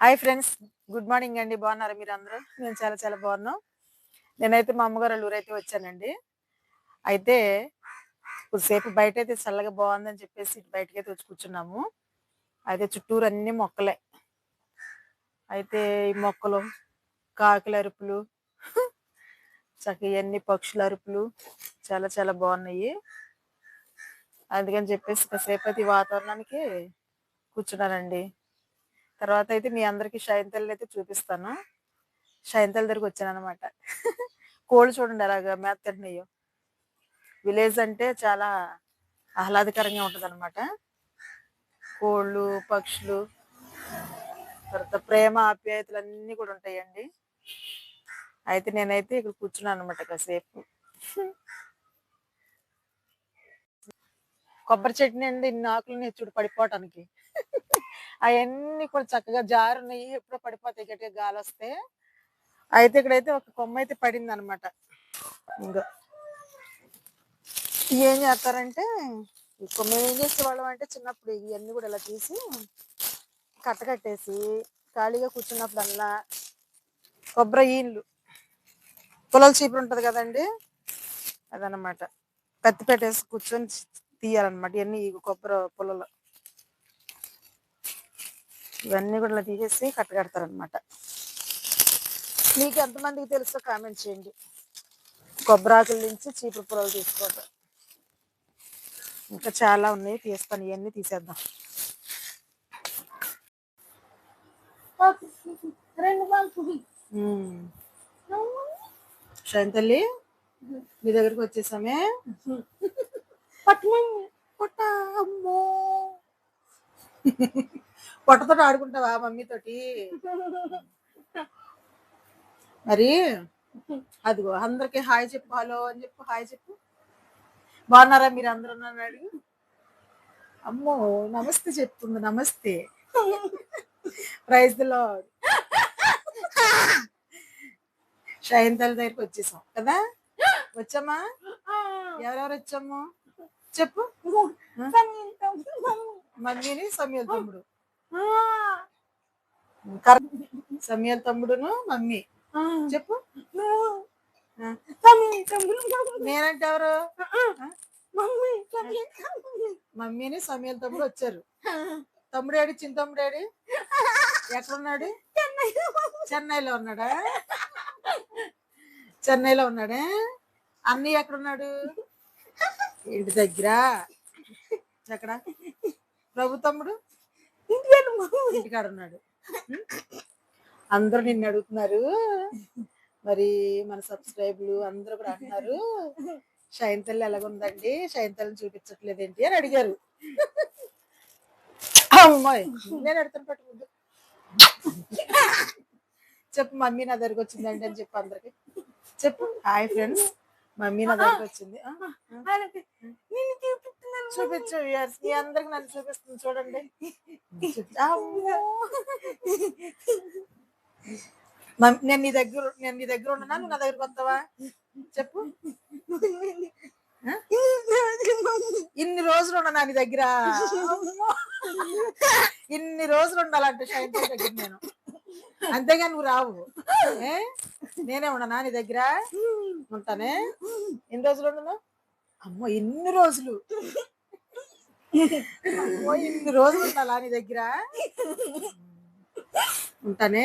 Hi friends good morning అండి. బాగున్నారా మీరు అందరూ నేను చాలా చాలా బాగున్నాం. నేనైతే మా అమ్మగారు అల్లూరు ఊరైతే వచ్చానండి. అయితే కొద్దిసేపు బయట అయితే చల్లగా బాగుందని చెప్పేసి బయటకి అయితే వచ్చి కూర్చున్నాము. అయితే చుట్టూరు అన్ని మొక్కలే. అయితే ఈ మొక్కలు కాకుల అరుపులు చక్కగా ఇవన్నీ పక్షుల అరుపులు చాలా చాలా బాగున్నాయి. అందుకని చెప్పేసి కాసేపు అయితే ఈ వాతావరణానికి కూర్చున్నానండి. తర్వాత అయితే మీ అందరికి షైంతల్ని అయితే చూపిస్తాను. షైంతల్ దగ్గరికి వచ్చాను అనమాట కోళ్ళు చూడండి అలాగా మేత విలేజ్ అంటే చాలా ఆహ్లాదకరంగా ఉంటుంది అనమాట కోళ్ళు పక్షులు తర్వాత ప్రేమ ఆప్యాయతలు అన్నీ కూడా ఉంటాయండి. అయితే నేనైతే ఇక్కడ కూర్చున్నాను అనమాట కాసేపు. కొబ్బరి చెట్టు అండి ఇన్ని ఆకులు చూడు పడిపోవటానికి. అవన్నీ కూడా చక్కగా జారున్నాయి. ఎప్పుడో పడిపోతాయి గట్టిగా గాలి వస్తే అయితే ఇక్కడైతే ఒక కొమ్మ అయితే పడింది అనమాట ఇంకా ఏం చేస్తారంటే ఈ కొమ్మ ఏం చేసేవాళ్ళం అంటే చిన్నప్పుడు ఇవన్నీ కూడా ఇలా తీసి కట్ట కట్టేసి ఖాళీగా కూర్చున్నప్పుడల్లా కొబ్బరి ఈన్లు. పొలాల చీపురు ఉంటుంది కదండి? అదనమాట. పెద్ద పెట్టేసి కూర్చొని తీయాలన్నమాట. ఇవన్నీ కొబ్బరి పొలంలో. ఇవన్నీ కూడా ఇలా తీసేసి కట్టగడతారనమాట మీకు ఎంతమందికి తెలుసో కామెంట్ చేయండి. కొబ్బరాకుల నుంచి చీపురు పొలాలు తీసుకోవటం. ఇంకా చాలా ఉన్నాయి తీస్తాను ఇవన్నీ తీసేద్దాం. శాంతల్లి మీ దగ్గరికి వచ్చేసామే. పొట్ట అమ్మో. పొట్టతో ఆడుకుంటావా మమ్మీ తోటి మరి అదిగో అందరికి హాయ్ చెప్పు హలో అని చెప్పు హాయ్ చెప్పు. బాగున్నారా మీరు అందరూ అడిగి? అమ్మో నమస్తే చెప్తుంది నమస్తే. ప్రైజ్లో షైంతల దగ్గరికి వచ్చేసాం కదా? వచ్చామా? ఎవరెవరు వచ్చాము? చెప్పు. మమ్మీని సమీల్ తమ్ముడు. సమీల్ తమ్ముడును మమ్మీ. చెప్పు. నేనంటే ఎవరు మమ్మీని సమీల్ తమ్ముడు. వచ్చారు తమ్ముడు ఏడి చిన్న తమ్ముడు ఏడి ఎక్కడున్నాడు? చెన్నైలో. ఉన్నాడా? చెన్నైలో ఉన్నాడే? అన్నయ్య ఎక్కడున్నాడు? ఇంటి దగ్గర. ఎక్కడ? ప్రభు తమ్ముడు? ఇంటికాడ ఉన్నాడు? అందరూ నిన్ను అడుగుతున్నారు. మరి మన సబ్స్క్రైబ్లు అందరూ కూడా అంటున్నారు. తల్లి ఎలాగుందండి? షైన్ తల్లిని చూపించట్లేదు ఏంటి అని అడిగారు. అమ్మాయి. నేను పట్టుకుంటు చెప్పు మమ్మీ నా దగ్గరకు వచ్చిందండి అని చెప్పు అందరికి. చెప్పు. Hi friends. మమ్మీ నా దగ్గరకు వచ్చింది. చూపించు. మీ అందరికి నన్ను చూపిస్తుంది చూడండి. నేను నీ దగ్గర నేను నీ దగ్గర ఉన్నా నువ్వు నా దగ్గరకు వస్తావా? చెప్పు? ఇన్ని రోజులు ఉన్నా నీ దగ్గర. ఇన్ని రోజులు ఉండాలంటే షైన్ దగ్గర నేను. అంతేగాని నువ్వు రావు. ఏ? నేనే ఉండనా నీ దగ్గర? ఉంటానే? ఎన్ని రోజులు ఉండను అమ్మో ఎన్ని రోజులు? అమ్మో ఇన్ని రోజులు ఉండాలా నీ దగ్గర? ఉంటానే?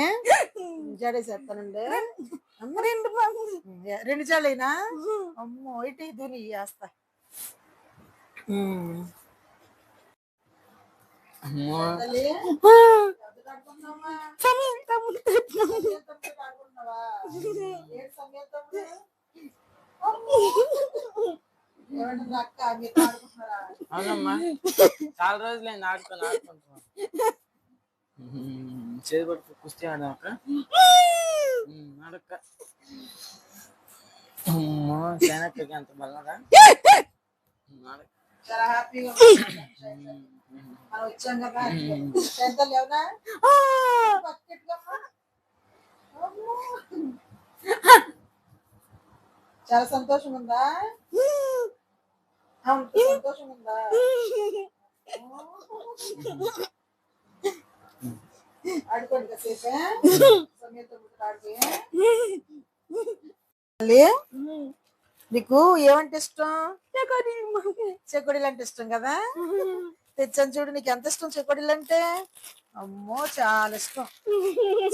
జడేసేస్తానండి అమ్మ రెండు రెండు జాడైనా అమ్మో ఇటు దూరి వేస్తా ఉమ్. అమ్మో. అవునమ్మా. చాలా రోజులైంది ఆడుకొని ఆడుకుంటున్నాం. చేతి పట్టు కుస్తీ ఆడాక ఆడక్క. అమ్మో అంత బలరా చాలా హ్యాపీగా. మనం వచ్చాం కదా పక్కెట్టుకోమ్మా. అమ్మో. చాలా సంతోషం ఉందా? ఆడుకోండి కాసేపే సమయంతో నీకు ఏమంటే ఇష్టం? చెకోడీలు అంటే ఇష్టం కదా? తెచ్చాను చూడు నీకు ఎంత ఇష్టం చెకోడీలు అంటే అమ్మో చాలా ఇష్టం.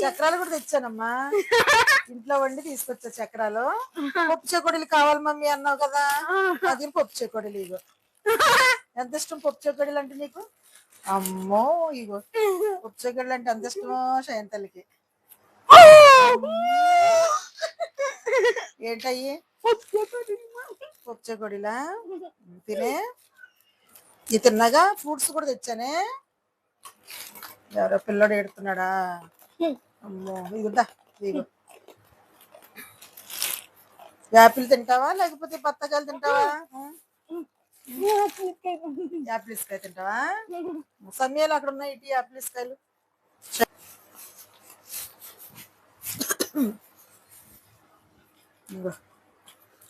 చక్రాలు కూడా తెచ్చానమ్మా. ఇంట్లో వండి తీసుకొచ్చా చక్రాలు. పప్పు చెకోడీలు కావాలి మమ్మీ అన్నావు కదా. అది పప్పు చెకోడీలు ఇగో. ఎంత ఇష్టం పప్పు చెకోడీలు అంటే నీకు? అమ్మో ఇగో. పప్పు చెకోడీలు అంటే ఎంత ఇష్టమో శయంతల్లికి ఏంటయ్యి? పప్పు చెకోడీలా? తినే? ఇది తిన్నాగా ఫ్రూట్స్ కూడా తెచ్చానే? ఎవరో పిల్లడు ఎడుతున్నాడా అమ్మో ఇగో యాపిల్ తింటావా? లేకపోతే బత్తకాయలు తింటావా? యాపిల్స్ కాయ తింటావా? సమయాలు అక్కడ ఉన్నాయి ఇటు యాపిల్స్ కాయలు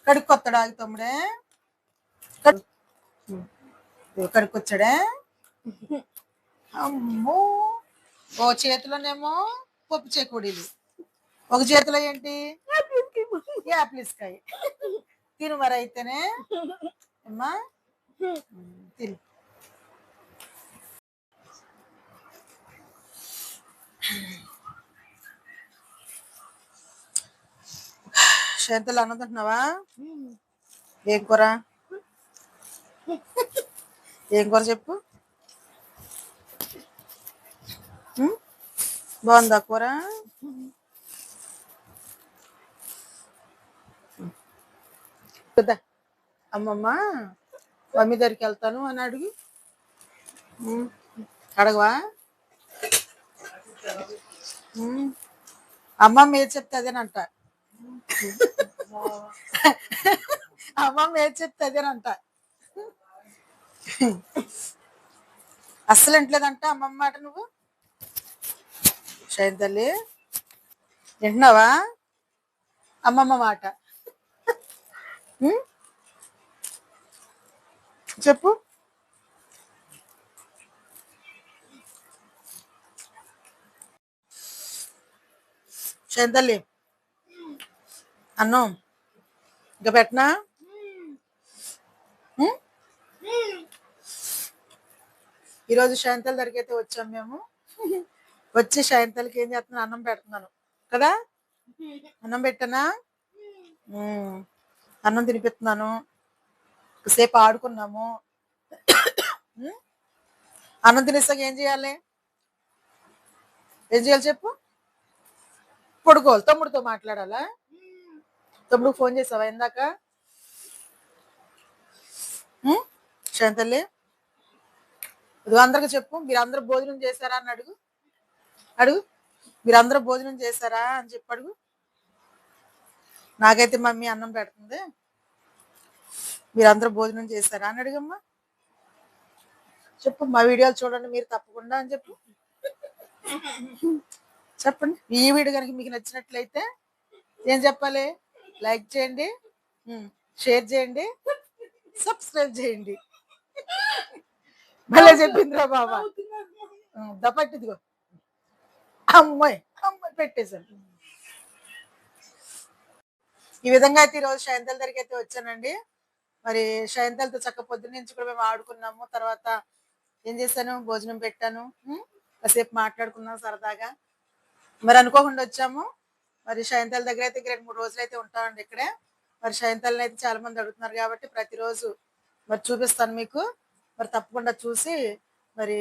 కడుక్కొత్తాడు తమ్ముడే? కడు- ఇగో కడుక్కొచ్చాడే అమ్మో! ఓ చేతిలోనేమో పప్పు చేకూడీలు. ఒక చేతిలో ఏంటి? యాపిల్స్ కాయ తిను మరి అయితేనే. అమ్మా. తిను. శాంతలు అన్నం తింటున్నావా? ఏం కూర? ఏం కూర చెప్పు? బాగుందా కూర? కదా అమ్మమ్మ మమ్మీ దగ్గరికి వెళ్తాను అని అడుగు. అడగవా. అమ్మమ్మ ఏది చెప్తే అదేనంట అమ్మమ్మ ఏది చెప్తే అదేనంట అస్సలు ఇంట్లేదంట అమ్మమ్మ మాట నువ్వు? షైన్ తల్లి వింటున్నావా? అమ్మమ్మ మాట. చెప్పు. షైన్ తల్లి అన్నం. ఇంకా పెట్టనా? ఈరోజు రోజు దగ్గరికి అయితే వచ్చాం మేము. వచ్చి శాంతలకి ఏం చేస్తున్నాను అన్నం పెడుతున్నాను. కదా? అన్నం పెట్టనా? అన్నం తినిపిస్తున్నాను. సేపు ఆడుకున్నాము. అన్నం తినేసాక ఏం చేయాలి? ఏం చేయాలి చెప్పు? పడుకోవాలి. తమ్ముడితో మాట్లాడాలా? తమ్ముడు ఫోన్ చేసావా? ఇందాక? ఉమ్? శాంతల్లి అందరికి చెప్పు మీరు భోజనం చేశారా అని అడుగు. అడుగు. మీరు భోజనం చేశారా అని చెప్పి అడుగు. నాకైతే మమ్మీ అన్నం పెడుతుంది. మీరు భోజనం చేశారా అని అడుగమ్మా. చెప్పు మా వీడియోలు చూడండి మీరు తప్పకుండా అని చెప్పు. చెప్పండి. ఈ వీడియో కనుక మీకు నచ్చినట్లయితే ఏం చెప్పాలి? లైక్ చేయండి. షేర్ చేయండి. సబ్స్క్రైబ్ చేయండి. భలే చెప్పిందిరా బాబా. దపట్టిదిగో అమ్మాయి అమ్మాయి పెట్టేశాను ఈ విధంగా అయితే ఈరోజు శయంతల దగ్గరికి అయితే వచ్చానండి. మరి శయంతలతో చక్క పొద్దున్న నుంచి కూడా మేము ఆడుకున్నాము. తర్వాత ఏం చేశాను? భోజనం పెట్టాను. కాసేపు మాట్లాడుకున్నాం సరదాగా. మరి అనుకోకుండా వచ్చాము. మరి శయంతల దగ్గర అయితే రెండు మూడు రోజులు అయితే ఉంటామండి ఇక్కడే. మరి శయంతల్ని అయితే చాలా మంది అడుగుతున్నారు కాబట్టి ప్రతిరోజు మరి చూపిస్తాను మీకు. మరి తప్పకుండా చూసి మరి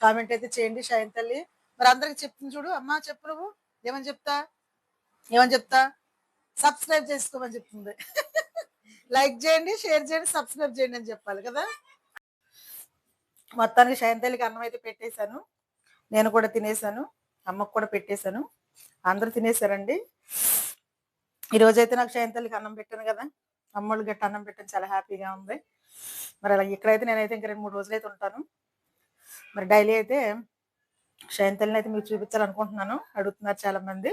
కామెంట్ అయితే చేయండి శయంతల్లి మరి అందరికి చెప్తుంది చూడు అమ్మా చెప్పు నువ్వు. ఏమని చెప్తా? ఏమని చెప్తా? సబ్స్క్రైబ్ చేసుకోమని చెప్తుంది. లైక్ చేయండి షేర్ చేయండి సబ్స్క్రైబ్ చేయండి అని చెప్పాలి కదా. మొత్తానికి శయంతల్లికి అన్నం అయితే పెట్టేశాను. నేను కూడా తినేసాను అమ్మకు కూడా పెట్టేశాను. అందరూ తినేశారండి. ఈ రోజైతే నాకు తల్లికి అన్నం పెట్టాను కదా. అమ్మోళ్ళు గట్టి అన్నం పెట్టడం చాలా హ్యాపీగా ఉంది. మరి అలా ఇక్కడైతే నేనైతే ఇంక రెండు మూడు రోజులు అయితే ఉంటాను. మరి డైలీ అయితే శయంతల్ని అయితే మీకు చూపించాలనుకుంటున్నాను. అడుగుతున్నారు చాలా మంది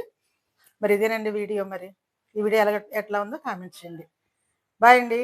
మరి ఇదేనండి వీడియో మరి. ఈ వీడియో ఎలా ఎట్లా ఉందో కామెంట్ చేయండి. బాయ్ అండి.